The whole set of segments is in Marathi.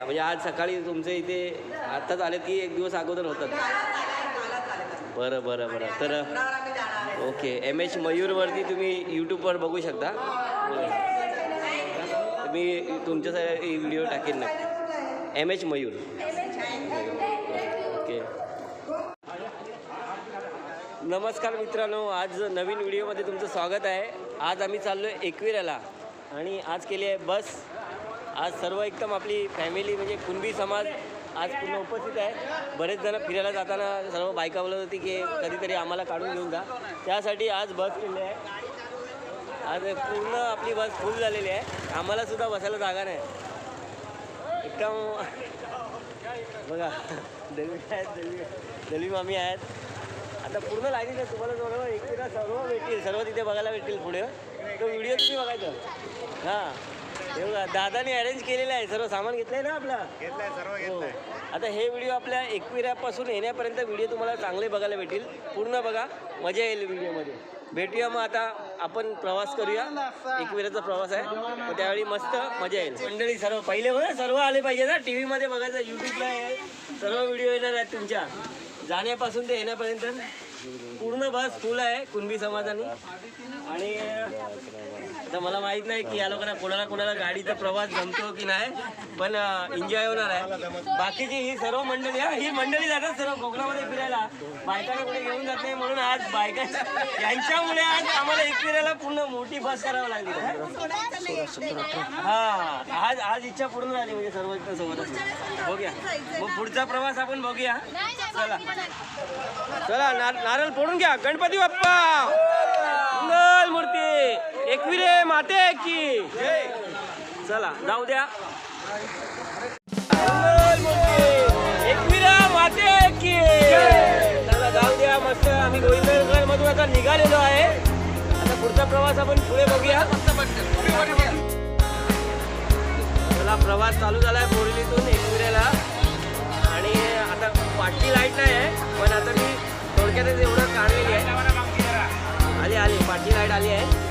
म्हणजे आज सकाळी तुमचे इथे आत्ताच आलेत की एक दिवस अगोदर होतात? बरं बरं बरं. तर ओके. एम एच मयूरवरती तुम्ही यूट्यूबवर बघू शकता. मी तुमच्यासाठी व्हिडिओ टाकेन नक्की. M H Mayur. ओके. नमस्कार मित्रांनो. आज नवीन व्हिडिओमध्ये तुमचं स्वागत आहे. आज आम्ही चाललो आहे एकविराला आणि आज केली आहे बस. आज सर्व एकदम आपली फॅमिली म्हणजे कुणबी समाज आज पूर्ण उपस्थित आहे. बरेच जण फिरायला जाताना सर्व बायका बोलत होती की कधीतरी आम्हाला काढून घेऊन जा. त्यासाठी आज बस केली आहे. आज पूर्ण आपली बस फुल झालेली आहे. आम्हाला सुद्धा बसायला जागा नाही. एकदम बघा दलवी आहेत दलवी दलवी मामी आहेत. आता पूर्ण लागेल तुम्हाला सर्व? एकविरा सर्व भेटतील. सर्व तिथे बघायला भेटतील पुढे. तो व्हिडिओ तुम्ही बघायचं. हां. हे बघा दादाने अरेंज केलेलं आहे. सर्व सामान घेतलं आहे ना आपला? घेतलाय सर्व हो. घेतलाय आता हे व्हिडिओ आपल्या एकविऱ्यापासून येण्यापर्यंत व्हिडिओ तुम्हाला चांगले बघायला भेटतील. पूर्ण बघा मजा येईल व्हिडिओमध्ये भेटूया मग आता आपण प्रवास करूया. एकविऱ्याचा प्रवास आहे. मग त्यावेळी मस्त मजा येईल. मंडळी सर्व पहिले बघा सर्व आले पाहिजे ना? टी व्हीमध्ये बघायचं यूट्यूबला आहे. सर्व व्हिडिओ येणार आहेत तुमच्या. जाण्यापासून ते येण्यापर्यंत. पूर्ण बस फुल आहे कुणबी समाजाने. आणि तर मला माहीत नाही की या लोकांना कोणाला कोणाला गाडीचा प्रवास जमतो की नाही पण एन्जॉय होणार आहे. बाकीची ही सर्व मंडळी ही मंडळी जातात सर्व कोकणामध्ये फिरायला. बायकाने कुठे घेऊन जात नाही म्हणून आज बायका यांच्यामुळे आज आम्हाला एक फिरायला पूर्ण मोठी बस करावं लागली. हा आज आज इच्छा पूर्ण झाली म्हणजे सर्व सोबत. बघूया. मग पुढचा प्रवास आपण बघूया. चला. चला नारळ फोडून घ्या. गणपती बाप्पा! मंगल मूर्ती. एकविरे माते की. चला जाऊ द्या. एकविरा माते की. चला जाऊ द्या मस्त. आम्ही गोविंदगड मधून आता निघालेलो आहे. आता पुढचा प्रवास आपण पुढे बघूया. चला प्रवास चालू झालाय बोरिलीतून एकविरेला. आणि आता पाठी लाइट नाही आहे. पण आता मी थोडक्यातच एवढं काढलेली आहे. आले आली पाठी लाइट आली आहे.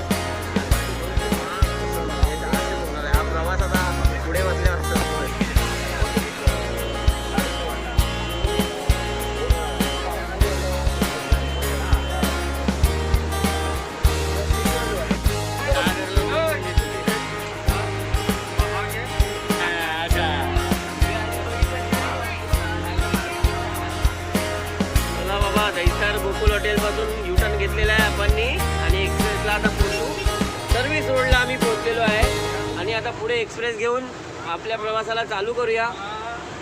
आता पुढे एक्सप्रेस घेऊन आपल्या प्रवासाला चालू करूया.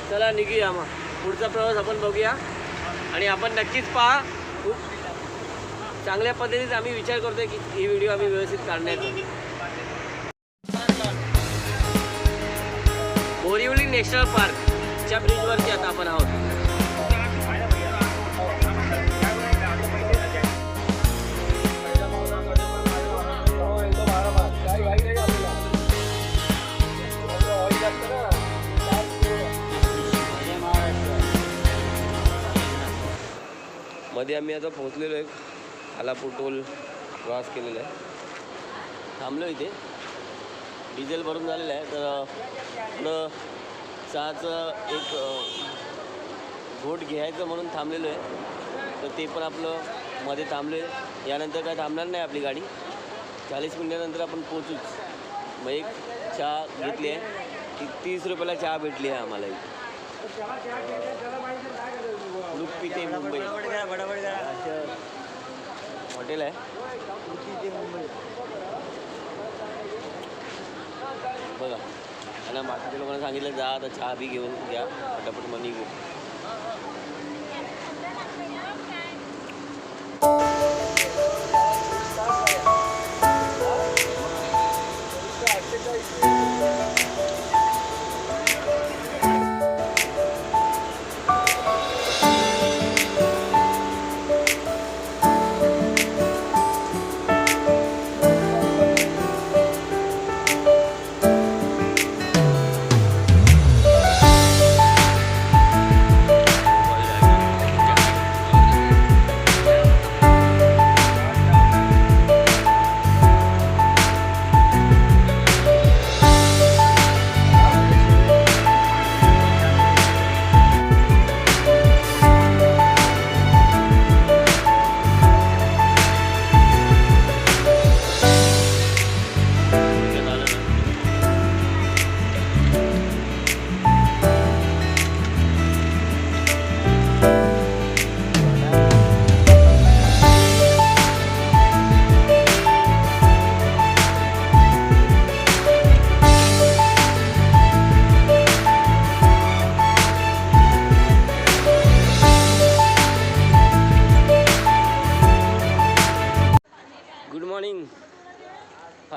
चला निघूया मग. पुढचा प्रवास आपण बघूया. आणि आपण नक्कीच पहा खूप चांगल्या पद्धतीत आम्ही विचार करतोय की ही व्हिडिओ आम्ही व्यवस्थित काढण्याचा. बोरिवली नॅशनल पार्कच्या ब्रिजवरती आता आपण आहोत. मध्ये आम्ही आता पोहोचलेलो आहे. आलापूर टोल क्रॉस केलेला आहे. थांबलो इथे. डिझेल भरून झालेलं आहे. तर चहाचं एक घोट घ्यायचं म्हणून थांबलेलो आहे. तर ते पण आपलं मध्ये थांबलो आहे यानंतर काय थांबणार नाही आपली गाडी. चाळीस मिनिटानंतर आपण पोचूच मग एक चहा घेतली आहे. ती तीस रुपयाला चहा भेटली आहे आम्हाला इथे. लुक मुंबई. हॉटेल आहे. बघा. आणि बाकीच्या लोकांना सांगितलं जा आता चहा बी घेऊन घ्या. पटापट मनी घेऊन.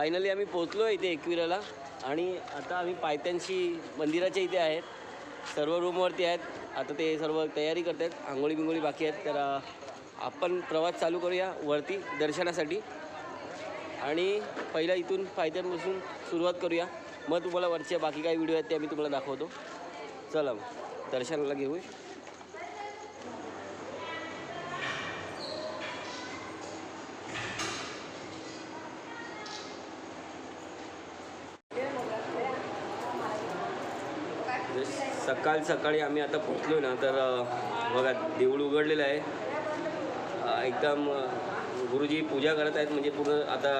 फायनली आम्ही पोचलो आहे इथे एकविराला. आणि आता आम्ही पायथ्यांशी मंदिराच्या इथे आहेत. सर्व रूमवरती आहेत. आता ते सर्व तयारी करत आहेत आंघोळी बिंगोळी बाकी आहेत. तर आपण प्रवास चालू करूया वरती दर्शनासाठी. आणि पहिला इथून पायथ्यांपासून सुरुवात करूया. मग तुम्हाला वरच्या बाकी काही व्हिडिओ आहेत ते आम्ही तुम्हाला दाखवतो. चला मग. दर्शनाला घेऊ जे सकाळ सकाळी आम्ही आता पोचलो ना तर बघा देऊळ उघडलेलं आहे. एकदम गुरुजी पूजा करत आहेत म्हणजे पूर्ण आता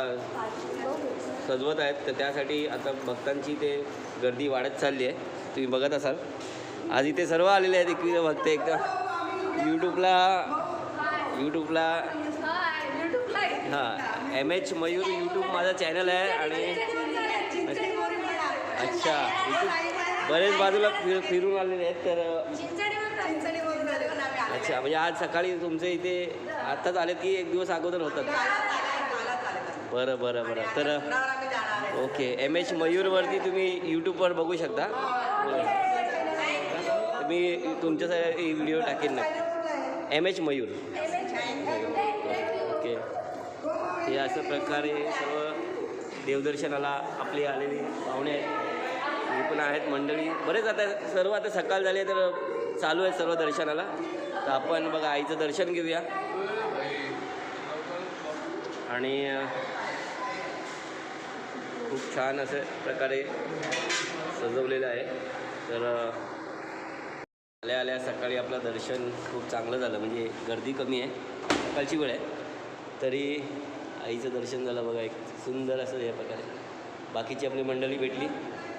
सजवत आहेत. तर त्यासाठी आता भक्तांची ते गर्दी वाढत चालली आहे. तुम्ही बघत असाल. आज इथे सर्व आलेले आहेत एकवीस भक्त. एकदम यूट्यूबला यूट्यूबला हां एम एच मयूर यूट्यूब माझा चॅनल आहे आणि अच्छा. बरेच बाजूला फिर फिरून आलेले आहेत तर अच्छा म्हणजे आज सकाळी तुमचे इथे आत्ताच आलेत की एक दिवस अगोदर होतात? बरं बरं बरं. तर ओके. एम एच मयूरवरती तुम्ही यूट्यूबवर बघू शकता. मी तुमच्यासाठी व्हिडिओ टाकेन ना. M H Mayur. ओके. हे असं प्रकारे सर्व देवदर्शनाला आपले आलेले पाहुणे आहेत. हे पण आहेत मंडळी. बरेच आता सर्व आता सकाळ झाले तर चालू आहे सर्व दर्शनाला. तर आपण बघा आईचं दर्शन घेऊया. आणि खूप छान असं प्रकारे सजवलेलं आहे. तर आल्या आल्या सकाळी आपलं दर्शन खूप चांगलं झालं. म्हणजे गर्दी कमी आहे. सकाळची वेळ आहे. तरी आईचं दर्शन झालं बघा एक सुंदर असं या प्रकारे. बाकीची आपली मंडळी भेटली.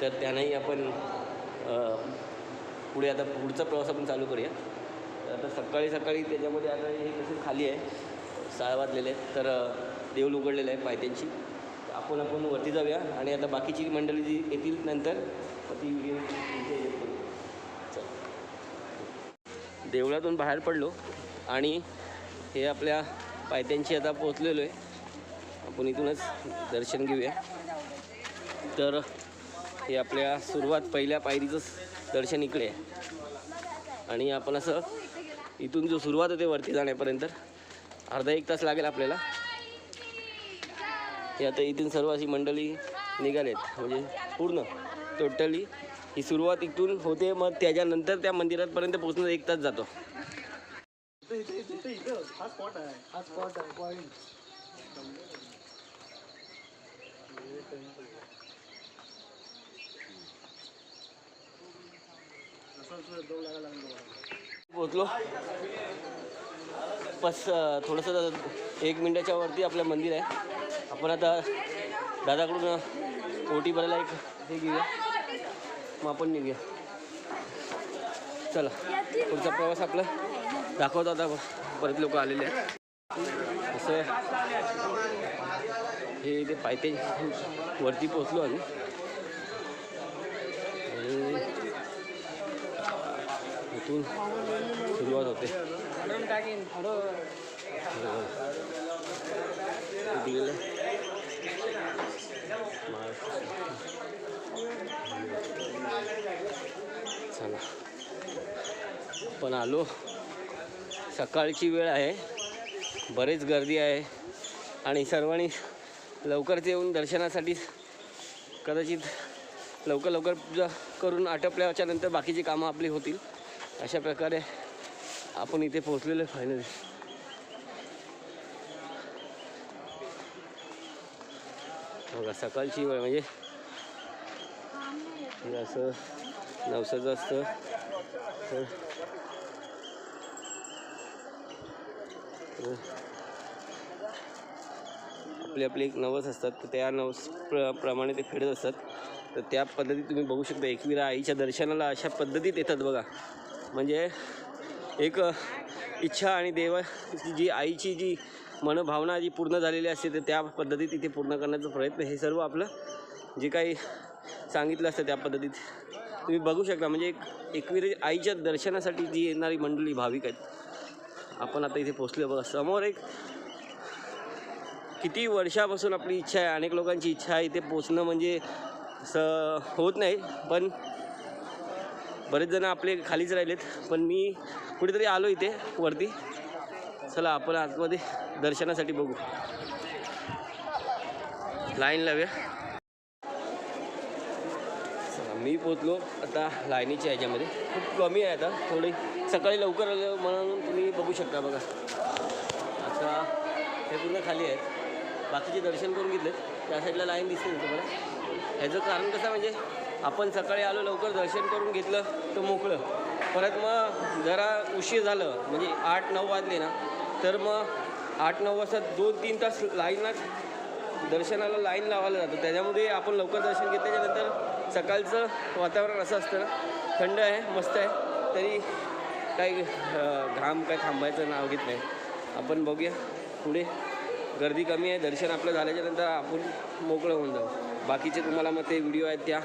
तर त्यांनाही आपण पुढे आता पुढचा प्रवास आपण चालू करूया. तर आता सकाळी सकाळी त्याच्यामध्ये आता हे कसं खाली आहे सहा वाजलेले आहेत तर देऊळ उघडलेलं आहे पायथ्यांची आपण आपण वरती जाऊया आणि आता बाकीची मंडळी जी येतील नंतर ती चल. देवळातून बाहेर पडलो आणि हे आपल्या पायथ्यांशी आता पोचलेलो आहे. आपण इथूनच दर्शन घेऊया. तर हे आपल्या सुरुवात पहिल्या पायरीचंच दर्शन इकडे आहे. आणि आपण असं इथून जो सुरुवात होते वरती जाण्यापर्यंत अर्धा एक तास लागेल आपल्याला. हे आता इथून सर्व अशी मंडळी निघालेत. म्हणजे पूर्ण टोटली ही सुरुवात इथून होते मग त्याच्यानंतर त्या मंदिरापर्यंत पोहोचणं एक तास जातो. हा स्पॉट आहे हा स्पॉट आहे पॉईंट पोचलो बस थोडंसं एक मिनटाच्या वरती आपलं मंदिर आहे. आपण आता दादाकडून ओटी भरायला एक हे घेऊया. मग आपण निघूया. चला पुढचा प्रवास आपला दाखवतो आता. परत लोक आलेले आहेत. असं हे इथे पायते वरती पोचलो आम्ही आणि इथून सुरुवात होते. चला. पण आलो. सकाळची वेळ आहे. बरेच गर्दी आहे. आणि सर्वांनी लवकरच येऊन दर्शनासाठी कदाचित लवकर लवकर पूजा करून आटपल्याच्या नंतर बाकीची कामं आपली होतील. अशा प्रकारे आपण इथे पोहोचलेलो आहे फायनली बघा सकाळची वेळ म्हणजे हे असं नवसाचं असतं. तर आपले आपली आपली एक नवस असतात तर त्या नवस प्र प्रमाणे ते फिरत असतात. तर त्या पद्धतीत तुम्ही बघू शकता एकविरा आईच्या दर्शनाला अशा पद्धतीत येतात बघा. म्हणजे एक इच्छा आणि देवाची जी आईची जी मनोभावना जी पूर्ण झालेली असते तर त्या पद्धतीत इथे पूर्ण करण्याचा प्रयत्न हे सर्व आपलं जे काही सांगितलं असतं त्या पद्धतीत. तुम्ही बघू शकता म्हणजे एक एकविरी आईच्या दर्शनासाठी जी येणारी मंडळी भाविक आहेत. आपण आता इथे पोचलो बघा समोर एक किती वर्षापासून आपली इच्छा आहे अनेक लोकांची इच्छा आहे इथे पोचणं म्हणजे असं होत नाही पण बरेच जण आपले खालीच राहिलेत पण मी कुठेतरी आलो इथे वरती. चला आपण आतमध्ये दर्शनासाठी बघू. लाईन लावूया. मी पोचलो आता लाईनीच्या ह्याच्यामध्ये. खूप कमी आहे आता थोडी. सकाळी लवकर आलं म्हणून तुम्ही बघू शकता बघा. आता हे पूर्ण खाली आहेत. बाकीचे दर्शन करून घेतलेत. त्या साईडला लाईन दिसते तुम्हाला. ह्याचं कारण कसं म्हणजे आपण सकाळी आलो लवकर दर्शन करून घेतलं तर मोकळं. परत मग जरा उशीर झालं म्हणजे आठ नऊ वाजले ना तर मग आठ नऊ वाजता दोन तीन तास लाईनात दर्शनाला लाईन लावायला जातो. त्याच्यामध्ये आपण लवकर दर्शन घेतल्याच्यानंतर सकाळचं वातावरण असं असतं ना थंड आहे मस्त आहे तरी काही घाम काय थांबायचं नाव घेत नाही. आपण बघूया पुढे. गर्दी कमी आहे दर्शन आपलं झाल्याच्यानंतर आपण मोकळं होऊन जाऊ. बाकीचे तुम्हाला मग ते व्हिडिओ आहेत त्या.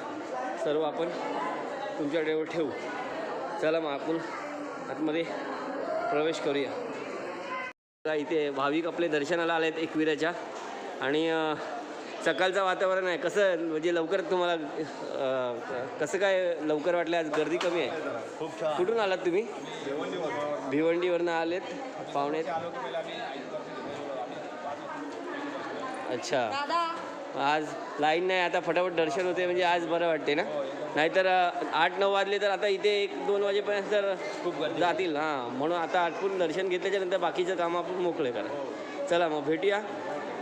सर्व आपण तुमच्या तुमच्याकडे ठेवू. चला मग आपण आतमध्ये प्रवेश करूया. इथे भाविक आपले दर्शनाला आले आहेत एकविराच्या. आणि सकाळचं वातावरण आहे. कसं म्हणजे लवकर तुम्हाला कसं काय लवकर वाटलं आज? गर्दी कमी आहे. कुठून आलात तुम्ही? भिवंडीवरनं आलेत. पाहुणे अच्छा. आज लाईन नाही आता फटाफट दर्शन होते म्हणजे आज बरं वाटते ना? नाहीतर आठ नऊ वाजले तर आता इथे एक दोन वाजेपर्यंत तर खूप जातील. हां म्हणून आता आटपून दर्शन घेतल्याच्या नंतर बाकीचं काम आपण मोकळे करा. चला मग भेटूया.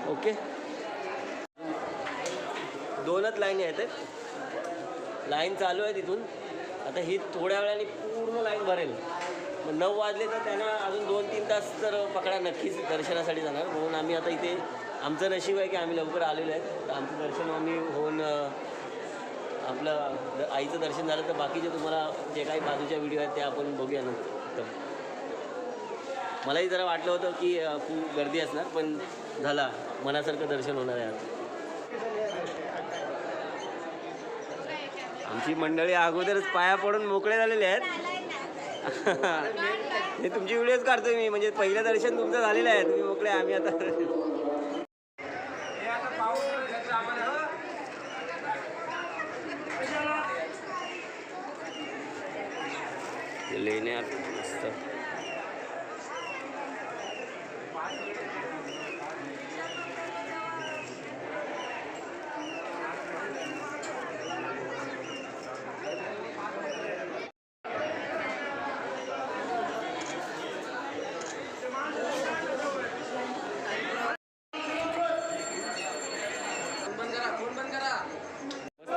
ओके? दोनच लाईनी आहेत. लाईन चालू आहे तिथून. आता ही थोड्या वेळाने पूर्ण लाईन भरेल. मग नऊ वाजले तर त्यांना अजून दोन तीन तास तर पकडा नक्कीच दर्शनासाठी जाणार. म्हणून आम्ही आता इथे आमचं नशीब आहे की आम्ही लवकर आलेलो आहे. तर आमचं दर्शन आम्ही होऊन आपलं द- आईचं दर्शन झालं तर बाकीचे तुम्हाला जे काही बाजूच्या व्हिडिओ आहेत ते आपण बघूया नंतर मलाही जरा वाटलं होतं की खूप गर्दी असणार पण झाला. मनासारखं दर्शन होणार आहे आज. आमची मंडळी अगोदरच पाया पडून मोकळे झालेले आहेत. हे तुमची व्हिडिओज काढतोय मी म्हणजे पहिलं दर्शन तुमचं झालेलं आहे तुम्ही मोकळे आम्ही आता लेण्यात मस्त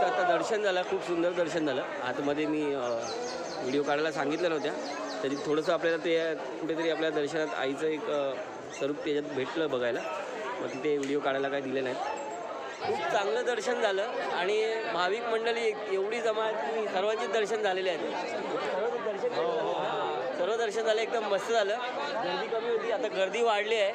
आता दर्शन झालं खूप सुंदर दर्शन झालं. आतमध्ये मी व्हिडिओ काढायला सांगितलं नव्हत्या. तरी थोडंसं आपल्याला ते कुठेतरी आपल्या दर्शनात आईचं एक स्वरूप त्याच्यात भेटलं बघायला. मग तिथे व्हिडिओ काढायला काय दिले नाहीत. खूप चांगलं दर्शन झालं आणि भाविक मंडळी एक- एवढी जमा की सर्वांचेच दर्शन झालेले आहेत. सर्व दर्शन सर्व दर्शन झालं एकदम मस्त झालं. गर्दी कमी होती आता गर्दी वाढली आहे.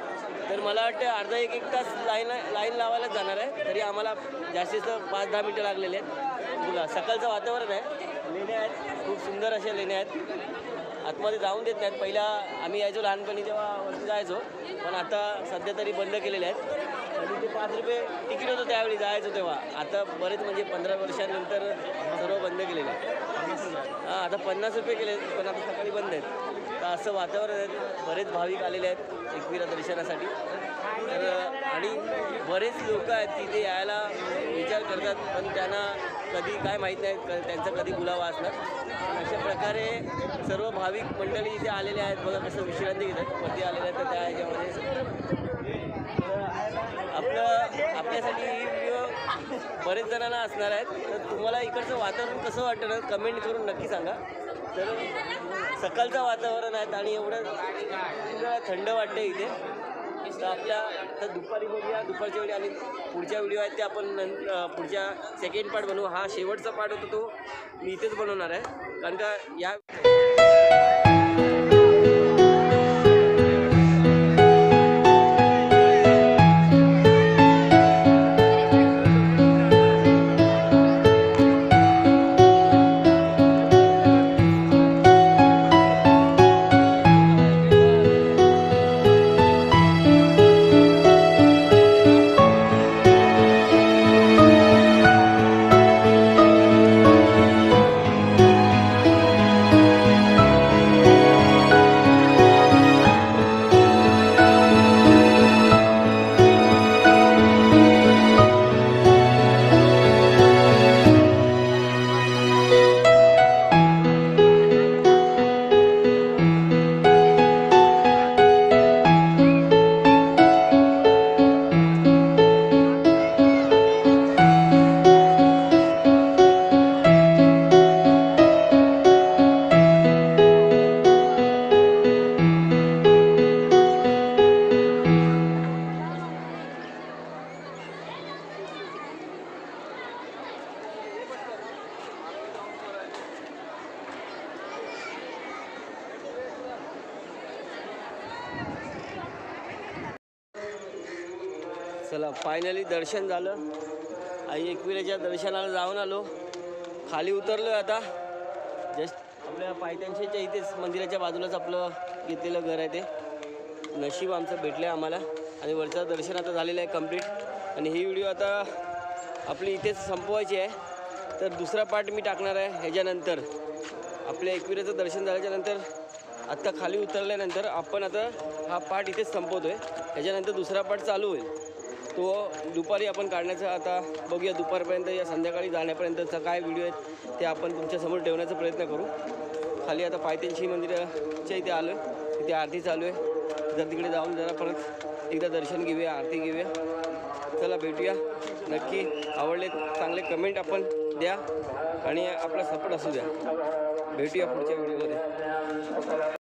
तर मला वाटतं अर्धा एक एक तास लाईन लाईन लावायलाच जाणार आहे. तरी आम्हाला जास्तीत जास्त पाच दहा मिनटं लागलेले आहेत. बघा सकाळचं वातावरण आहे. लेण्या आहेत. खूप सुंदर अशा लेण्या आहेत. आतमध्ये जाऊन देत नाहीत. पहिला आम्ही यायचो लहानपणी तेव्हा वरती जायचो. पण आता सध्या तरी बंद केलेले आहेत. आणि ते पाच रुपये तिकीट होतं त्यावेळी. जायचो तेव्हा. आता बरेच म्हणजे पंधरा वर्षांनंतर सर्व बंद केलेलं आहे हां आता पन्नास रुपये केले पण आता सकाळी बंद आहेत. तर असं वातावरण आहे. बरेच भाविक आलेले आहेत एकविरा दर्शनासाठी. तर आणि बरेच लोक आहेत तिथे यायला विचार करतात. पण त्यांना कधी काय माहीत नाही क- त्यांचा कधी बुलावा असणार. अशा प्रकारे सर्व भाविक मंडळी इथे आलेले आहेत. बघा कसं विश्रांती घेतात. वरती आलेले आहेत तर त्या ह्याच्यामध्ये. आपलं आपल्यासाठी ही व्हिडिओ बरेच जणांना असणार आहेत. तर तुम्हाला इकडचं वातावरण कसं वाटतं? ना कमेंट करून नक्की सांगा. तर सकाळचं वातावरण आहेत आणि एवढं एवढं थंड वाटते इथे. तर आपल्या तर दुपारी बघूया दुपारच्या वेळी आणि पुढच्या व्हिडिओ आहेत ते आपण नं पुढच्या सेकंड पार्ट बनवू. हा शेवटचा पार्ट होतो तो. मी इथेच बनवणार आहे. कारण का या चला फायनली दर्शन झालं. आई एकविरेच्या दर्शनाला जाऊन आलो. खाली उतरलो आता. जस्ट आपल्या पायथ्यांशीच्या इथेच मंदिराच्या बाजूलाच आपलं घेतलेलं घर आहे ते. नशीब आमचं भेटलं आहे आम्हाला. आणि वरचं दर्शन आता झालेलं आहे कंप्लीट आणि ही व्हिडिओ आता आपली इथेच संपवायची आहे. तर दुसरा पार्ट मी टाकणार आहे ह्याच्यानंतर. आपल्या एकविरेचं दर्शन झाल्याच्यानंतर आत्ता खाली उतरल्यानंतर आपण आता हा पार्ट इथेच संपवतो आहे ह्याच्यानंतर दुसरा पार्ट चालू होईल. तो दुपारी आपण काढण्याचा आता बघूया दुपारपर्यंत या संध्याकाळी जाण्यापर्यंतचा काय व्हिडिओ आहेत ते आपण तुमच्यासमोर ठेवण्याचा प्रयत्न करू. खाली आता पायथ्यांशी मंदिराच्या इथे आलो आहे तिथे आरती चालू आहे. जर तिकडे जाऊन जरा परत एकदा दर्शन घेऊया आरती घेऊया. चला भेटूया. नक्की आवडले चांगले कमेंट आपण द्या आणि आपला सपोर्ट असू द्या. भेटूया पुढच्या व्हिडिओमध्ये